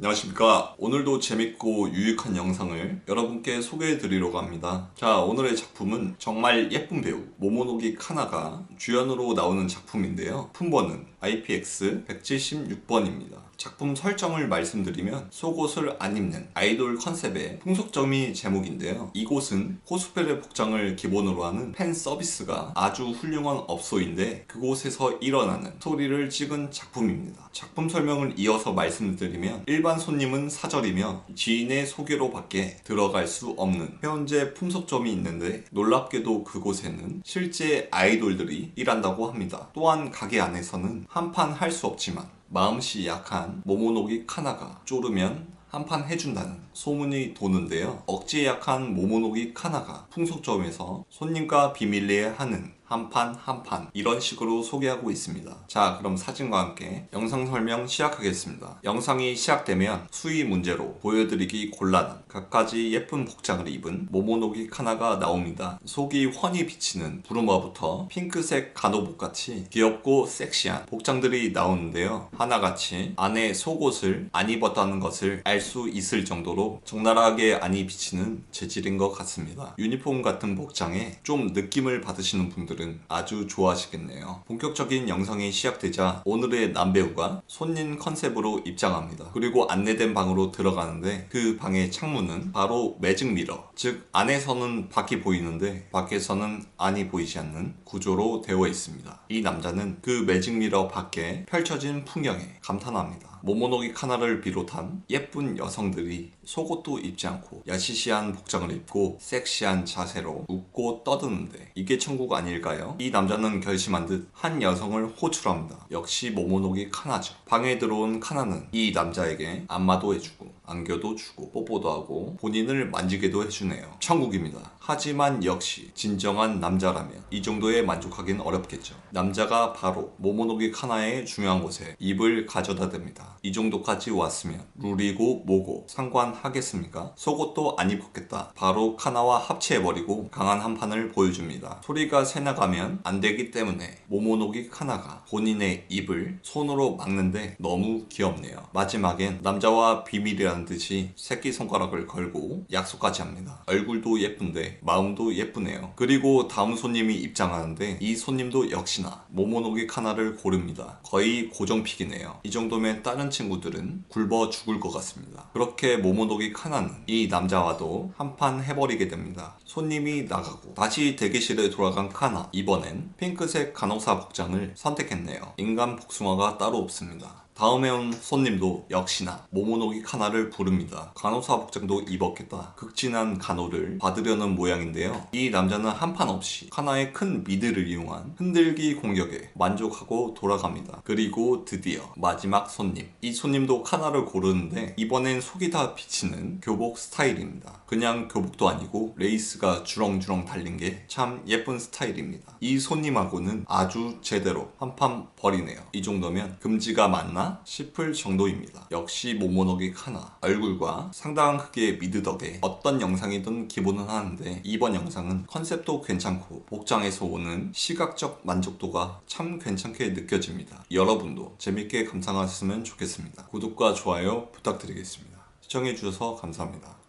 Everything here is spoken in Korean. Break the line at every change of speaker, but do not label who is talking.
안녕하십니까. 오늘도 재밌고 유익한 영상을 여러분께 소개해 드리려고 합니다. 자, 오늘의 작품은 정말 예쁜 배우 모모노기 카나가 주연으로 나오는 작품인데요. 품번은 IPX 176번입니다. 작품 설정을 말씀드리면 속옷을 안 입는 아이돌 컨셉의 풍속점이 제목인데요. 이곳은 코스프레 복장을 기본으로 하는 팬 서비스가 아주 훌륭한 업소인데 그곳에서 일어나는 스토리를 찍은 작품입니다. 작품 설명을 이어서 말씀드리면 일반 손님은 사절이며 지인의 소개로 밖에 들어갈 수 없는 현재 풍속점이 있는데 놀랍게도 그곳에는 실제 아이돌들이 일한다고 합니다. 또한 가게 안에서는 한판 할 수 없지만 마음씨 약한 모모노기 카나가 쪼르면 한판 해준다는 소문이 도는데요. 억지에 약한 모모노기 카나가 풍속점에서 손님과 비밀리에 하는 한 판 한 판 이런 식으로 소개하고 있습니다. 자 그럼 사진과 함께 영상 설명 시작하겠습니다. 영상이 시작되면 수위 문제로 보여드리기 곤란한 갖가지 예쁜 복장을 입은 모모노기 카나가 나옵니다. 속이 훤히 비치는 부르마부터 핑크색 간호복같이 귀엽고 섹시한 복장들이 나오는데요. 하나같이 안에 속옷을 안 입었다는 것을 알 수 있을 정도로 적나라하게 안이 비치는 재질인 것 같습니다. 유니폼 같은 복장에 좀 느낌을 받으시는 분들 은 아주 좋아하시겠네요. 본격적인 영상이 시작되자 오늘의 남배우가 손님 컨셉으로 입장합니다. 그리고 안내된 방으로 들어가는데 그 방의 창문은 바로 매직 미러, 즉 안에서는 밖이 보이는데 밖에서는 안이 보이지 않는 구조로 되어 있습니다. 이 남자는 그 매직 미러 밖에 펼쳐진 풍경에 감탄합니다. 모모노기 카나를 비롯한 예쁜 여성들이 속옷도 입지 않고 야시시한 복장을 입고 섹시한 자세로 웃고 떠드는데 이게 천국 아닐까 요? 이 남자는 결심한 듯 한 여성을 호출합니다. 역시 모모노기 카나죠. 방에 들어온 카나는 이 남자에게 안마도 해주고 안겨도 주고 뽀뽀도 하고 본인을 만지게도 해주네요. 천국입니다. 하지만 역시 진정한 남자라면 이 정도에 만족하긴 어렵겠죠. 남자가 바로 모모노기 카나의 중요한 곳에 입을 가져다 댑니다. 이 정도까지 왔으면 룰이고 뭐고 상관하겠습니까? 속옷도 안 입었겠다. 바로 카나와 합체해버리고 강한 한 판을 보여줍니다. 소리가 새나가면 안 되기 때문에 모모노기 카나가 본인의 입을 손으로 막는데 너무 귀엽네요. 마지막엔 남자와 비밀이라는 듯이 새끼손가락을 걸고 약속까지 합니다. 얼굴도 예쁜데 마음도 예쁘네요. 그리고 다음 손님이 입장하는데 이 손님도 역시나 모모노기 카나를 고릅니다. 거의 고정픽이네요. 이 정도면 다른 친구들은 굶어 죽을 것 같습니다. 그렇게 모모노기 카나는 이 남자와도 한판 해버리게 됩니다. 손님이 나가고 다시 대기실에 돌아간 카나 이번엔 핑크색 간호사 복장을 선택했네요. 인간 복숭아가 따로 없습니다. 다음에 온 손님도 역시나 모모노기 카나를 부릅니다. 간호사 복장도 입었겠다. 극진한 간호를 받으려는 모양인데요. 이 남자는 한판 없이 카나의 큰 미드를 이용한 흔들기 공격에 만족하고 돌아갑니다. 그리고 드디어 마지막 손님. 이 손님도 카나를 고르는데 이번엔 속이 다 비치는 교복 스타일입니다. 그냥 교복도 아니고 레이스가 주렁주렁 달린 게 참 예쁜 스타일입니다. 이 손님하고는 아주 제대로 한판 버리네요. 이 정도면 금지가 맞나? 싶을 정도입니다. 역시 모모노기 카나 얼굴과 상당한 크기의 미드 덕에 어떤 영상이든 기본은 하는데 이번 영상은 컨셉도 괜찮고 복장에서 오는 시각적 만족도가 참 괜찮게 느껴집니다. 여러분도 재밌게 감상하셨으면 좋겠습니다. 구독과 좋아요 부탁드리겠습니다. 시청해주셔서 감사합니다.